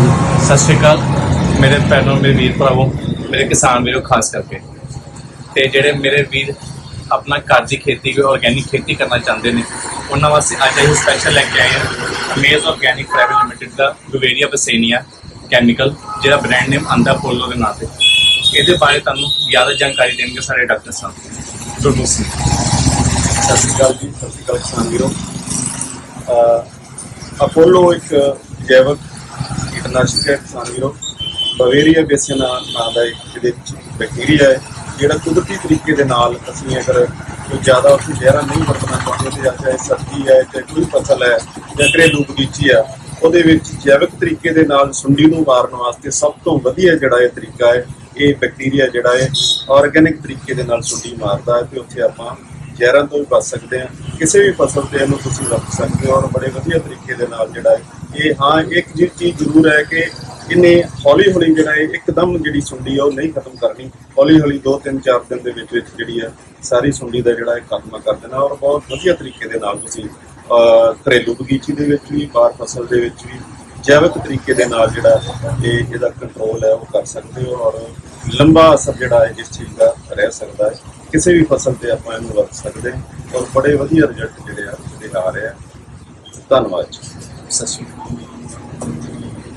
ਸਤਿ ਸ਼੍ਰੀ ਅਕਾਲ। ਮੇਰੇ ਭੈਣੋ ਮੇਰੇ ਵੀਰ ਭਰਾਵੋ, ਮੇਰੇ ਕਿਸਾਨ ਵੀਰੋ ਖਾਸ ਕਰਕੇ। ਤੇ ਜਿਹੜੇ ਮੇਰੇ ਵੀਰ ਆਪਣਾ ਘਰ ਦੀ ਖੇਤੀ ਕੋਈ ਆਰਗੈਨਿਕ ਖੇਤੀ ਕਰਨਾ ਚਾਹੁੰਦੇ ਨੇ, ਉਹਨਾਂ ਵਾਸਤੇ ਅੱਜ ਅਸੀਂ ਸਪੈਸ਼ਲ ਲੈ ਕੇ ਆਏ ਹਾਂ ਅਮੇਜ਼ ਆਰਗੈਨਿਕ ਪ੍ਰਾਈਵੇਟ ਲਿਮਿਟਿਡ ਦਾ ਗੁਵੇਰੀਆ ਬਸੇਨੀਆ ਕੈਮੀਕਲ ਜਿਹੜਾ ਬ੍ਰਾਂਡ ਨੇਮ ਆਂਦਾ ਪੋਲੋ ਦੇ ਨਾਂ ਤੇ। ਇਹਦੇ ਬਾਰੇ ਤੁਹਾਨੂੰ ਜ਼ਿਆਦਾ ਜਾਣਕਾਰੀ ਦੇਣਗੇ ਸਾਰੇ ਡਾਕਟਰ ਸਾਹਿਬ ਗੁਰਮੁਖ ਸਿੰਘ ਸਤਿ ਸ਼੍ਰੀ ਅਕਾਲ ਜੀ, ਸਤਿ ਸ਼੍ਰੀ ਅਕਾਲ ਕਿਸਾਨ ਵੀਰੋ। ਅਪੋਲੋ ਇੱਕ ਜੈਵਿਕ ਕੀਟਨਾਸ਼ਕ ਹੈ ਕਿਸਾਨ ਵੀਰੋ, ਬਵੇਰੀਆ ਬੇਸਿਨਾ ਨਾਂ ਦਾ ਇੱਕ ਇਹਦੇ ਵਿੱਚ ਬੈਕਟੀਰੀਆ ਹੈ, ਜਿਹੜਾ ਕੁਦਰਤੀ ਤਰੀਕੇ ਦੇ ਨਾਲ ਅਸੀਂ ਅਗਰ ਕੋਈ ਜ਼ਿਆਦਾ ਉਸੇ ਜ਼ਹਿਰਾ ਨਹੀਂ ਵਰਤਣਾ ਚਾਹੁੰਦੇ ਤੇ ਜਾਂ ਚਾਹੇ ਸਬਜ਼ੀ ਹੈ, ਚਾਹੇ ਕੋਈ ਫਸਲ ਹੈ ਜਾਂ ਘਰੇਲੂ ਬਗੀਚੀ ਆ ਉਹਦੇ ਵਿੱਚ ਜੈਵਿਕ ਤਰੀਕੇ ਦੇ ਨਾਲ ਸੁੰਡੀ ਨੂੰ ਮਾਰਨ ਵਾਸਤੇ ਸਭ ਤੋਂ ਵਧੀਆ ਜਿਹੜਾ ਇਹ ਤਰੀਕਾ ਹੈ, ਇਹ ਬੈਕਟੀਰੀਆ ਜਿਹੜਾ ਹੈ ਆਰਗੇਨਿਕ ਤਰੀਕੇ ਦੇ ਨਾਲ ਸੁੰਡੀ ਮਾਰਦਾ ਹੈ ਤੇ ਉੱਥੇ ਆਪਾਂ ਜ਼ਹਿਰਾਂ ਤੋਂ ਵੀ ਬਚ ਸਕਦੇ ਹਾਂ। ਕਿਸੇ ਵੀ ਫਸਲ ਤੇ ਇਹਨੂੰ ਤੁਸੀਂ ਰੱਖ ਸਕਦੇ ਹੋ ਔਰ ਬੜੇ ਵਧੀਆ ਤਰੀਕੇ ਦੇ ਨਾਲ ਜਿਹੜਾ ਹੈ, ਇਹ ਹਾਂ, ਇੱਕ ਜੀ ਚੀਜ਼ ਜ਼ਰੂਰ ਹੈ ਕਿ ਇਹਨੇ ਹੌਲੀ ਹੌਲੀ ਜਿਹੜਾ ਇਹ ਇੱਕਦਮ ਜਿਹੜੀ ਸੁੰਡੀ ਆ ਉਹ ਨਹੀਂ ਖਤਮ ਕਰਨੀ। ਹੌਲੀ ਹੌਲੀ 2 3 4 ਦਿਨ ਦੇ ਵਿੱਚ ਵਿੱਚ ਜਿਹੜੀ ਆ ਸਾਰੀ ਸੁੰਡੀ ਦਾ ਜਿਹੜਾ ਹੈ ਖਾਤਮਾ ਕਰ ਦੇਣਾ ਔਰ ਬਹੁਤ ਵਧੀਆ ਤਰੀਕੇ ਦੇ ਨਾਲ ਤੁਸੀਂ ਘਰੇਲੂ ਬਗੀਚੀ ਦੇ ਵਿੱਚ ਵੀ, ਬਾਹਰ ਫਸਲ ਦੇ ਵਿੱਚ ਵੀ ਜੈਵਿਕ ਤਰੀਕੇ ਦੇ ਨਾਲ ਜਿਹੜਾ ਇਹ ਇਹਦਾ ਕੰਟਰੋਲ ਹੈ ਉਹ ਕਰ ਸਕਦੇ ਹੋ ਔਰ ਲੰਬਾ ਅਸਰ ਜਿਹੜਾ ਹੈ ਇਸ ਚੀਜ਼ ਦਾ ਰਹਿ ਸਕਦਾ ਹੈ। ਕਿਸੇ ਵੀ ਫਸਲ ਤੇ ਆਪਾਂ ਇਹਨੂੰ ਵਰਤ ਸਕਦੇ ਹਾਂ। ਔਰ ਬੜੇ ਵਧੀਆ ਰਿਜ਼ਲਟ ਜਿਹੜੇ ਆ ਜਿਹੜੇ ਆ ਰਹੇ ਆ। ਧੰਨਵਾਦ ਜੀ। ਸਤਿ ਸ਼੍ਰੀ ਅਕਾਲ।